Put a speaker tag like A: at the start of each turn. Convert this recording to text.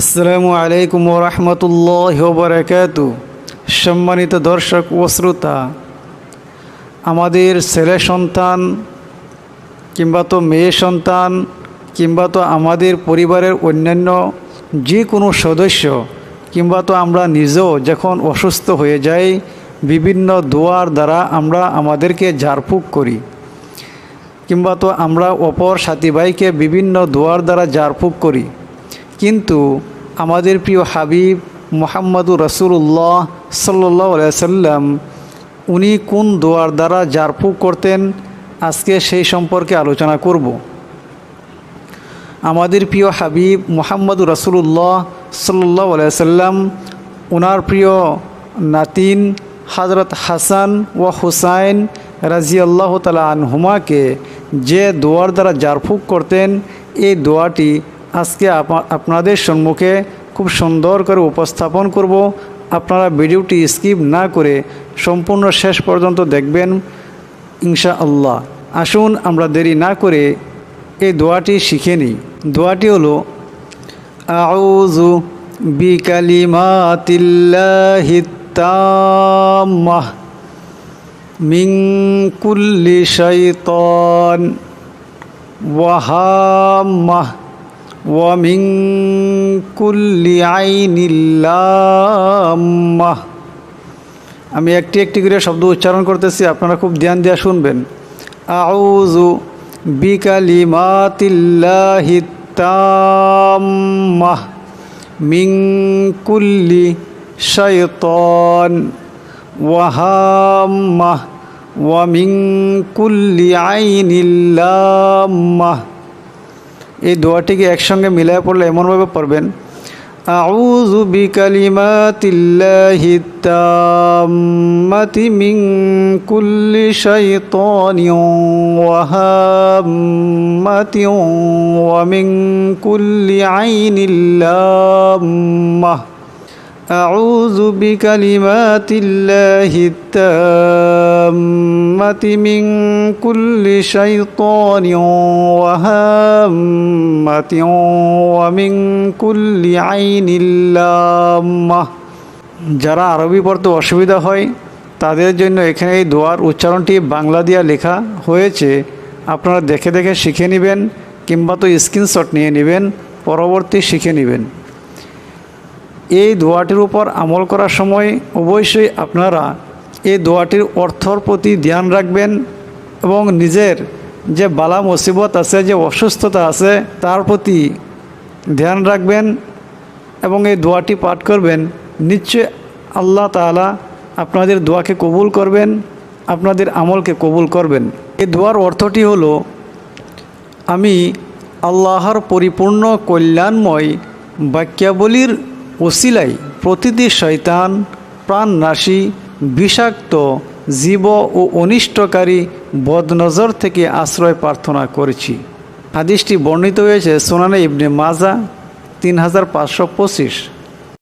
A: আসসালামু আলাইকুম রহমতুল্লাহ বারকাত সম্মানিত দর্শক ও শ্রোতা, আমাদের ছেলে সন্তান কিংবা তো মেয়ে সন্তান কিংবা তো আমাদের পরিবারের অন্যান্য যে কোনো সদস্য কিংবা তো আমরা নিজেও যখন অসুস্থ হয়ে যাই, বিভিন্ন দোয়ার দ্বারা আমরা আমাদেরকে ঝাড়ফুঁক করি। কিংবা তো আমরা অপর সাথী ভাইকে বিভিন্ন দোয়ার দ্বারা ঝাড়ফুঁক করি। কিন্তু আমাদের প্রিয় হাবিব মোহাম্মদুর রসুল্লাহ সাল্লাহ সাল্লাম উনি কোন দোয়ার দ্বারা ঝাড়ফুঁক করতেন? আজকে সেই সম্পর্কে আলোচনা করব। আমাদের প্রিয় হাবিব মোহাম্মদুর রসুল্লাহ সাল্লাহ সাল্লাম ওনার প্রিয় নাতিন হজরত হাসান ও হুসাইন রাজি আল্লাহ তালা আনহুমাকে যে দোয়ার দ্বারা জারফুক করতেন, এই দোয়াটি আজকে আপনাদের সম্মুখে খুব সুন্দর করে উপস্থাপন করব। আপনারা ভিডিওটি স্কিপ না করে সম্পূর্ণ শেষ পর্যন্ত দেখবেন ইনশা আল্লাহ আসুন, আমরা দেরি না করে এই দোয়াটি শিখে নিই। দোয়াটি হলো আউজু বিকালিমাতিল্লাহিত্তাম্মাহ মিং কুল্লি শৈতন ওয়াহাম্মাহ ওয়ামিং কুল্লি আইনিল্লাম্মাহ আমি একটি একটি করে শব্দ উচ্চারণ করতেছি, আপনারা খুব ধ্যান দিয়ে শুনবেন। আউজু বিকালিমাতিল্লাহিত্তাম্মাহ মিং কুল্লি শৈতন ওয়াহাম্মাহ ওয়া ওয়ামিং কুল্লি আইনিল্লাম্মাহ এই দোয়াটিকে একসঙ্গে মিলায় পড়লে এমনভাবে পড়বেন, আউযু বিকালিমাতিল্লাহি তাম্মাতি মিন কুল্লি শাইতানিন ওয়া হাম্মাতিন ওয়া মিন কুল্লি আইনিল লাম্মাহ আউযু বিকালিমাতিল্লাহি তাম্মাতি التامة من كل شيطان وهامة ومن كل عين لامة যারা আরবি পড়তে অসুবিধা হয় তাদের জন্য এখানে এই দোয়ার উচ্চারণটি বাংলা দিয়া লেখা হয়েছে আপনারা দেখে দেখে শিখে নেবেন কিংবা তো স্ক্রিনশট নিয়ে নেবেন পরবর্তী শিখে নেবেন এই দোয়াটির উপর আমল করার সময় অবশ্যই আপনারা এই দোয়াটির অর্থর প্রতি ধ্যান রাখবেন এবং নিজের যে বালা মুসিবত আছে, যে অসুস্থতা আছে, তার প্রতি ধ্যান রাখবেন এবং এই দোয়াটি পাঠ করবেন। নিশ্চয় আল্লাহ তালা আপনাদের দোয়াকে কবুল করবেন, আপনাদের আমলকে কবুল করবেন। এই দোয়ার অর্থটি হলো, আমি আল্লাহর পরিপূর্ণ কল্যাণময় বাক্যাবলীর ওসিলাই প্রতিটি শয়তান, প্রাণনাশী বিষাক্ত, জীব ও অনিষ্টকারী বদনজর থেকে আশ্রয় প্রার্থনা করেছি। হাদিসটি বর্ণিত হয়েছে সোনানে ইবনে মাজা তিন হাজার পাঁচশো পঁচিশ।